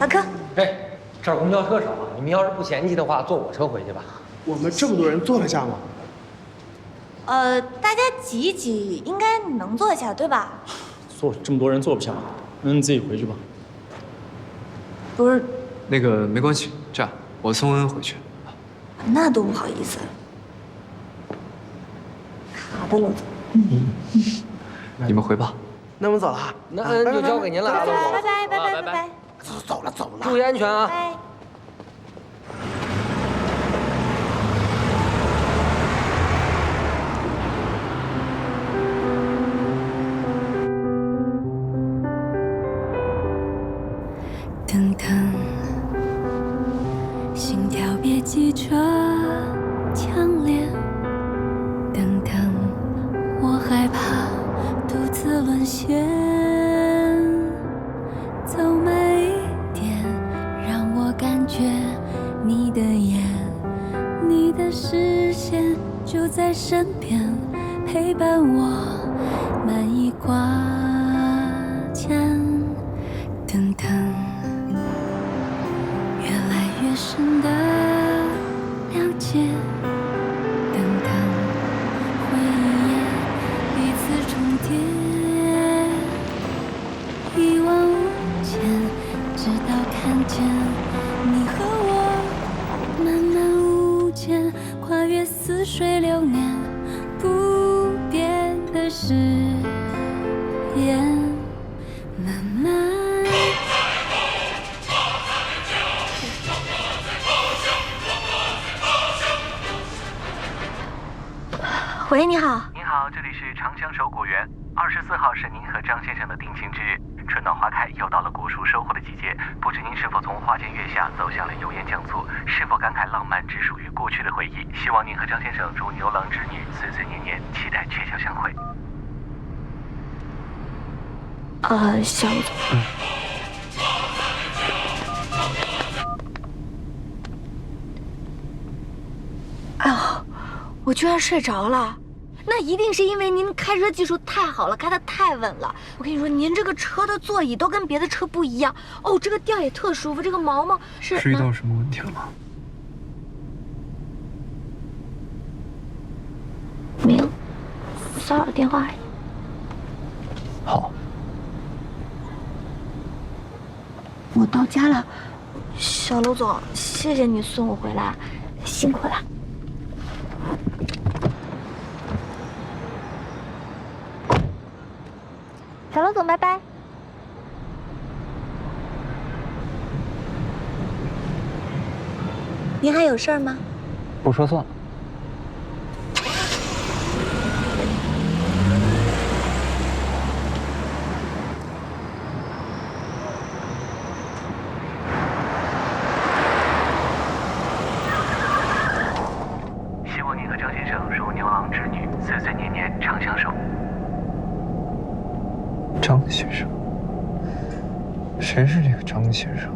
老柯，哎，这儿公交车少，你们要是不嫌弃的话，坐我车回去吧。我们这么多人坐得下吗？呃，大家挤一挤，应该能坐下，对吧？坐这么多人坐不下，那你自己回去吧。不是，那个没关系，这样我送恩回去。那多不好意思。好的，罗总。你们回吧。那我们走了啊。那恩就交给您了，拜拜拜拜拜拜走走了走了。注意安全啊！拜。等等，心跳别急着强烈。等等，我害怕独自沦陷。觉你的眼，你的视线就在身边，陪伴我慢一挂牵。等等，越来越深的了解。等等，回忆也彼此重叠，一望无前，直到看见你和我慢慢无间，跨越似水流年，不变的誓言，慢慢。喂，你好。您好，这里是长江守果园。二十四号是您和张先生的定情之日，春暖花开，又到了果树收获的季节。不知您是否从花前月下走向了油盐酱醋？是否感慨浪漫只属于过去的回忆？希望您和张先生如牛郎织女，岁岁年年，期待鹊桥相会。呃，小罗总。哎呦，我居然睡着了，那一定是因为您开车技术太好了，开的太稳了。我跟你说，您这个车的座椅都跟别的车不一样哦，这个调也特舒服，这个毛毛是是遇到什么问题了吗？没有骚扰电话而已。好，我到家了，小楼总，谢谢你送我回来，辛苦了。小楼总，拜拜。您还有事儿吗？不说算了。希望您和张先生如牛郎织女，岁岁年年长相守。张先生，谁是这个张先生？